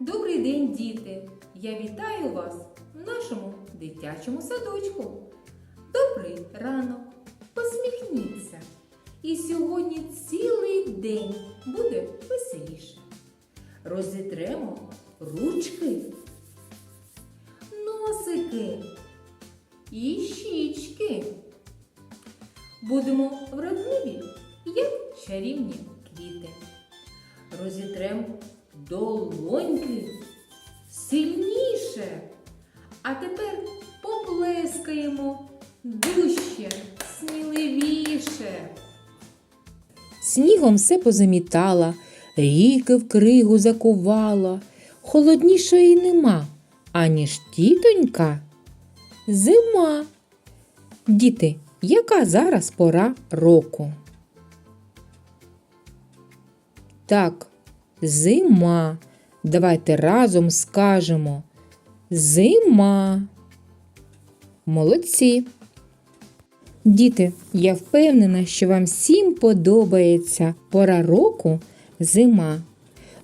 Добрий день, діти! Я вітаю вас в нашому дитячому садочку. Добрий ранок! Посміхніться! І сьогодні цілий день буде веселіше. Розітремо ручки, носики і щічки. Будемо вродливі, як чарівні квіти. Розітремо долоньки сильніше. А тепер поплескаємо дужче, сміливіше. Снігом все позамітала, ріки в кригу закувала, холоднішої нема, аніж тітонька. Зима. Діти, яка зараз пора року? Так, зима. Давайте разом скажемо. Зима. Молодці. Діти, я впевнена, що вам всім подобається пора року зима,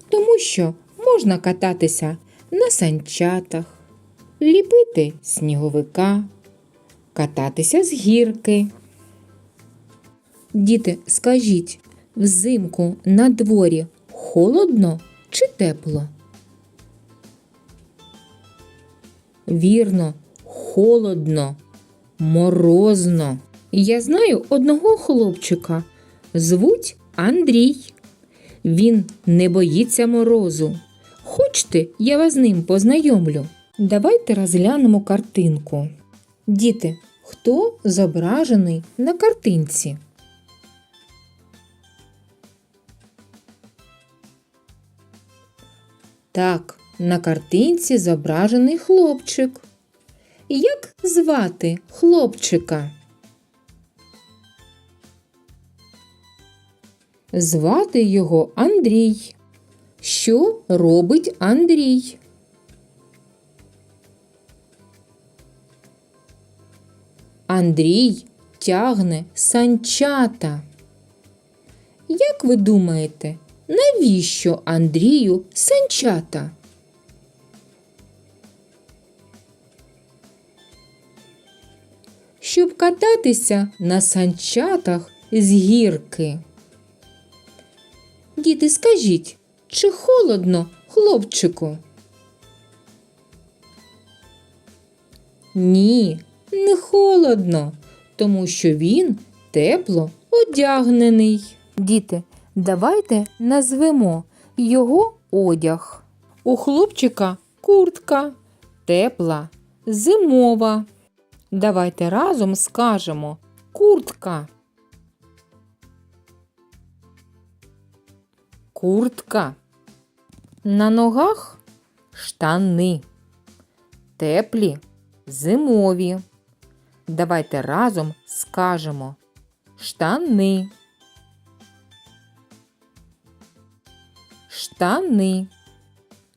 тому що можна кататися на санчатах, ліпити сніговика, кататися з гірки. Діти, скажіть, взимку на дворі холодно чи тепло? Вірно, холодно, морозно. Я знаю одного хлопчика. Звуть Андрій. Він не боїться морозу. Хочете, я вас з ним познайомлю? Давайте розглянемо картинку. Діти, хто зображений на картинці? Так, на картинці зображений хлопчик. Як звати хлопчика? Звати його Андрій. Що робить Андрій? Андрій тягне санчата. Як ви думаєте, навіщо Андрію санчата? Щоб кататися на санчатах з гірки. Діти, скажіть, чи холодно хлопчику? Ні, не холодно, тому що він тепло одягнений. Діти, давайте назвемо його одяг. У хлопчика куртка, тепла, зимова. Давайте разом скажемо куртка. Куртка. На ногах штани. Теплі, зимові. Давайте разом скажемо штани. Штани.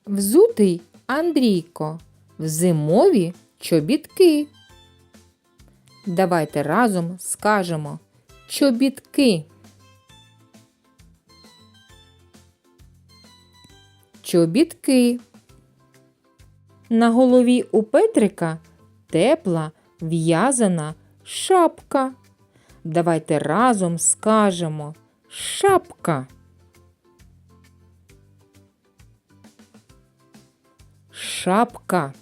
Взутий Андрійко в зимові чобітки. Давайте разом скажемо чобітки. Чобітки. На голові у Петрика тепла в'язана шапка. Давайте разом скажемо шапка. Шапка.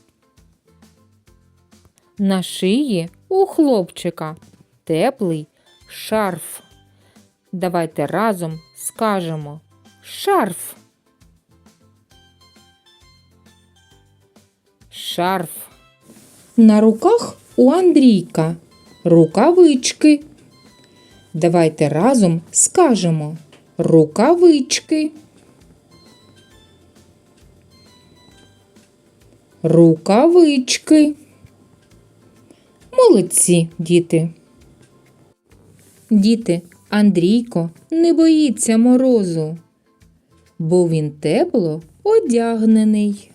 На шиї у хлопчика теплий шарф. Давайте разом скажемо шарф. Шарф. На руках у Андрійка рукавички. Давайте разом скажемо рукавички. Рукавички. Молодці, діти. Діти, Андрійко не боїться морозу, бо він тепло одягнений.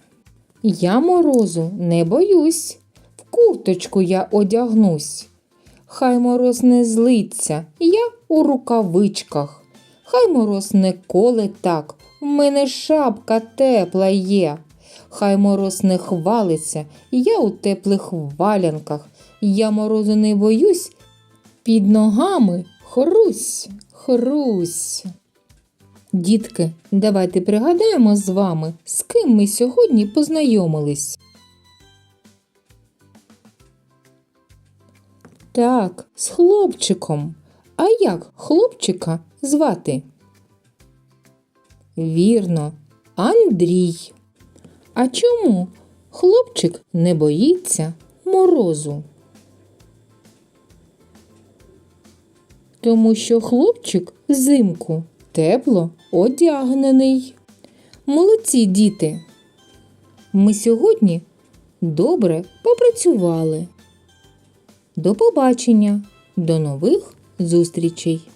Я морозу не боюсь, в курточку я одягнусь. Хай мороз не злиться, я у рукавичках. Хай мороз не коле так, в мене шапка тепла є. Хай мороз не хвалиться, я у теплих валянках. Я морозу не боюсь, під ногами хрусь, хрусь. Дітки, давайте пригадаємо з вами, з ким ми сьогодні познайомились. Так, з хлопчиком. А як хлопчика звати? Вірно, Андрій. А чому хлопчик не боїться морозу? Тому що хлопчик взимку тепло одягнений. Молодці діти. Ми сьогодні добре попрацювали. До побачення, до нових зустрічей!